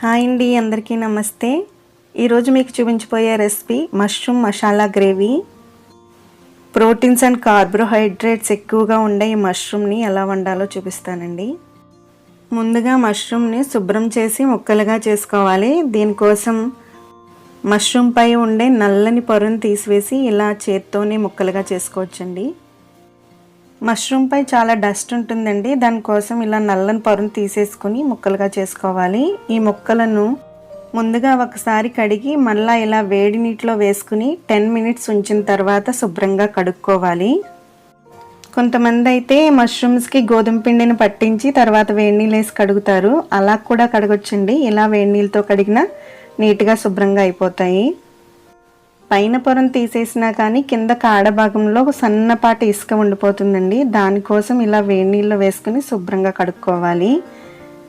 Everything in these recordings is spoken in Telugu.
హాయ్ అండి అందరికీ నమస్తే. ఈరోజు మీకు చూపించబోయే recipe mushroom masala gravy. Proteins and carbohydrates ఎక్కువగా ఉండే ఈ మష్రూమ్ని ఎలా వండాలో చూపిస్తానండి. ముందుగా మష్రూమ్ని శుభ్రం చేసి ముక్కలుగా చేసుకోవాలి. దీనికోసం మష్రూమ్ పై ఉండే నల్లని పొరను తీసివేసి ఇలా చేత్తోనే ముక్కలుగా చేసుకోవచ్చండి. మష్రూమ్ పై చాలా డస్ట్ ఉంటుందండి. దానికోసం ఇలా నల్లని పొరను తీసేసుకుని ముక్కలుగా చేసుకోవాలి. ఈ ముక్కలను ముందుగా ఒకసారి కడిగి మళ్ళీ ఇలా వేడి నీటిలో వేసుకుని టెన్ మినిట్స్ ఉంచిన తర్వాత శుభ్రంగా కడుక్కోవాలి. కొంతమంది అయితే మష్రూమ్స్కి గోధుమ పిండిని పట్టించి తర్వాత వేడి నీళ్ళు వేసి కడుగుతారు. అలా కూడా కడగొచ్చండి. ఇలా వేడి నీళ్ళతో కడిగినా నీట్గా శుభ్రంగా అయిపోతాయి. పైన పొరం తీసేసినా కానీ కింద కాడ భాగంలో సన్నపాటి ఇసుక ఉండిపోతుందండి. దానికోసం ఇలా వేడి నీళ్ళు వేసుకుని శుభ్రంగా కడుక్కోవాలి.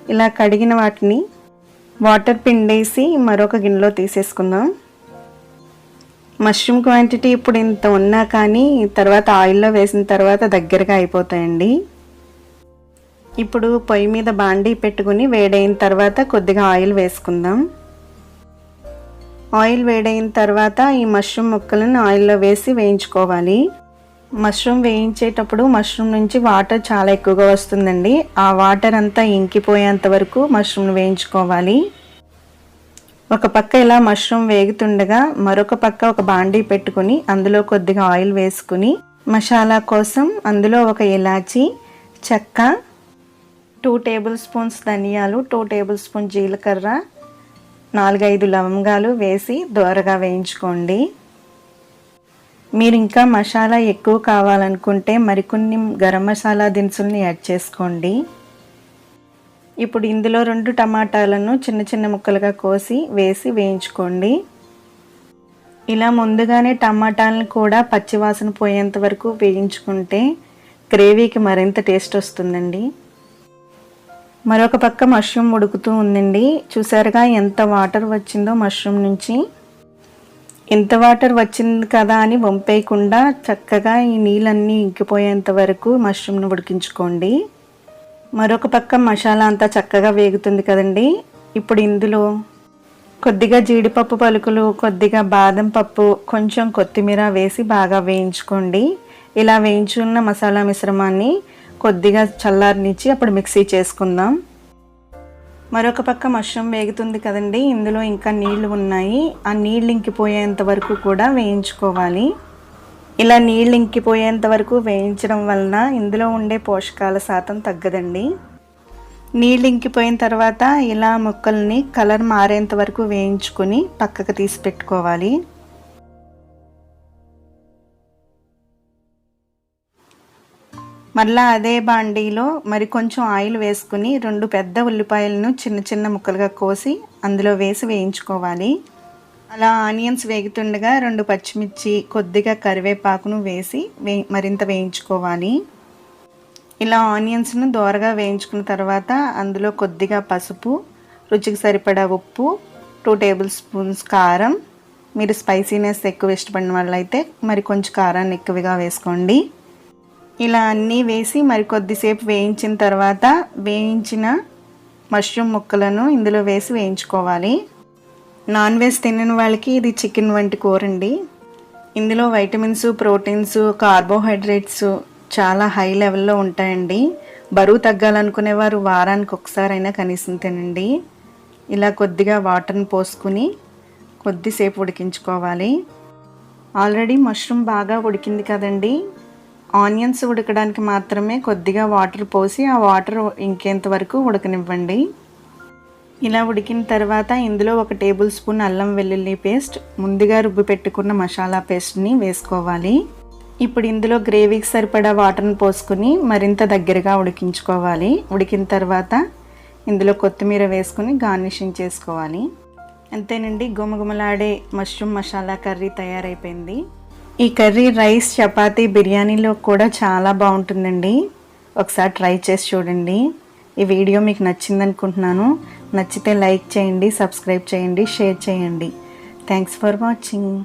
ఇలా కడిగిన వాటిని వాటర్ పిండేసి మరొక గిన్నెలో తీసేసుకుందాం. మష్రూమ్ క్వాంటిటీ ఇప్పుడు ఇంత ఉన్నా కానీ తర్వాత ఆయిల్లో వేసిన తర్వాత దగ్గరగా అయిపోతాయండి. ఇప్పుడు పొయ్యి మీద బాండీ పెట్టుకుని వేడైన తర్వాత కొద్దిగా ఆయిల్ వేసుకుందాం. ఆయిల్ వేడైన తర్వాత ఈ మష్రూమ్ ముక్కలను ఆయిల్లో వేసి వేయించుకోవాలి. మష్రూమ్ వేయించేటప్పుడు మష్రూమ్ నుంచి వాటర్ చాలా ఎక్కువగా వస్తుందండి. ఆ వాటర్ అంతా ఇంకిపోయేంత వరకు మష్రూమ్ను వేయించుకోవాలి. ఒక పక్క ఇలా మష్రూమ్ వేగుతుండగా మరొక పక్క ఒక బాండీ పెట్టుకుని అందులో కొద్దిగా ఆయిల్ వేసుకుని మసాలా కోసం అందులో ఒక ఇలాచి చెక్క టూ టేబుల్ స్పూన్స్ ధనియాలు టూ టేబుల్ స్పూన్ జీలకర్ర నాలుగైదు లవంగాలు వేసి దోరగా వేయించుకోండి. మీరు ఇంకా మసాలా ఎక్కువ కావాలనుకుంటే మరికొన్ని గరం మసాలా దినుసుల్ని యాడ్ చేసుకోండి. ఇప్పుడు ఇందులో రెండు టమాటాలను చిన్న చిన్న ముక్కలుగా కోసి వేసి వేయించుకోండి. ఇలా ముందుగానే టమాటాలను కూడా పచ్చివాసన పోయేంత వరకు వేయించుకుంటే గ్రేవీకి మరింత టేస్ట్ వస్తుందండి. మరొక పక్క మష్రూమ్ ఉడుకుతూ ఉందండి. చూసారుగా ఎంత వాటర్ వచ్చిందో మష్రూమ్ నుంచి. ఎంత వాటర్ వచ్చింది కదా అని వంపేయకుండా చక్కగా ఈ నీళ్ళన్నీ ఇంకిపోయేంత వరకు మష్రూమ్ను ఉడికించుకోండి. మరొక పక్క మసాలా అంతా చక్కగా వేగుతుంది కదండి. ఇప్పుడు ఇందులో కొద్దిగా జీడిపప్పు పలుకులు కొద్దిగా బాదం పప్పు కొంచెం కొత్తిమీర వేసి బాగా వేయించుకోండి. ఇలా వేయించుకున్న మసాలా మిశ్రమాన్ని కొద్దిగా చల్లారనిచ్చి అప్పుడు మిక్సీ చేసుకుందాం. మరొక పక్క మష్రూమ్ వేగుతుంది కదండి. ఇందులో ఇంకా నీళ్ళు ఉన్నాయి. ఆ నీళ్ళు ఇంకిపోయేంత వరకు కూడా వేయించుకోవాలి. ఇలా నీళ్ళు ఇంకిపోయేంత వరకు వేయించడం వలన ఇందులో ఉండే పోషకాల శాతం తగ్గదండి. నీళ్ళు ఇంకిపోయిన తర్వాత ఇలా ముక్కల్ని కలర్ మారేంత వరకు వేయించుకొని పక్కకు తీసి పెట్టుకోవాలి. మళ్ళీ అదే బాండీలో మరి కొంచెం ఆయిల్ వేసుకుని రెండు పెద్ద ఉల్లిపాయలను చిన్న చిన్న ముక్కలుగా కోసి అందులో వేసి వేయించుకోవాలి. అలా ఆనియన్స్ వేగుతుండగా రెండు పచ్చిమిర్చి కొద్దిగా కరివేపాకును వేసి వే మరింత వేయించుకోవాలి. ఇలా ఆనియన్స్ను దోరగా వేయించుకున్న తర్వాత అందులో కొద్దిగా పసుపు రుచికి సరిపడా ఉప్పు టూ టేబుల్ స్పూన్స్ కారం. మీరు స్పైసీనెస్ ఎక్కువ ఇష్టపడిన వాళ్ళైతే మరి కొంచెం కారాన్ని ఎక్కువగా వేసుకోండి. ఇలా అన్నీ వేసి మరి కొద్దిసేపు వేయించిన తర్వాత వేయించిన మష్రూమ్ ముక్కలను ఇందులో వేసి వేయించుకోవాలి. నాన్ వెజ్ తినని వాళ్ళకి ఇది చికెన్ వంటి కూర అండి. ఇందులో వైటమిన్స్ ప్రోటీన్స్ కార్బోహైడ్రేట్స్ చాలా హై లెవెల్లో ఉంటాయండి. బరువు తగ్గాలనుకునేవారు వారానికి ఒకసారైనా కనీసం తినండి. ఇలా కొద్దిగా వాటర్ని పోసుకుని కొద్దిసేపు ఉడికించుకోవాలి. ఆల్రెడీ మష్రూమ్ బాగా ఉడికింది కదండి. ఆనియన్స్ ఉడకడానికి మాత్రమే కొద్దిగా వాటర్ పోసి ఆ వాటర్ ఇంకేంత వరకు ఉడకనివ్వండి. ఇలా ఉడికిన తర్వాత ఇందులో ఒక టేబుల్ స్పూన్ అల్లం వెల్లుల్లి పేస్ట్ ముందుగా రుబ్బి పెట్టుకున్న మసాలా పేస్ట్ని వేసుకోవాలి. ఇప్పుడు ఇందులో గ్రేవీకి సరిపడా వాటర్ని పోసుకుని మరింత దగ్గరగా ఉడికించుకోవాలి. ఉడికిన తర్వాత ఇందులో కొత్తిమీర వేసుకుని గార్నిషింగ్ చేసుకోవాలి. అంతేనండి గుమగుమలాడే మష్రూమ్ మసాలా కర్రీ తయారైపోయింది. ఈ కర్రీ రైస్ చపాతీ బిర్యానీలో కూడా చాలా బాగుంటుందండి. ఒకసారి ట్రై చేసి చూడండి. ఈ వీడియో మీకు నచ్చింది అనుకుంటున్నాను నచ్చితే లైక్ చేయండి సబ్స్క్రైబ్ చేయండి షేర్ చేయండి. Thanks for watching.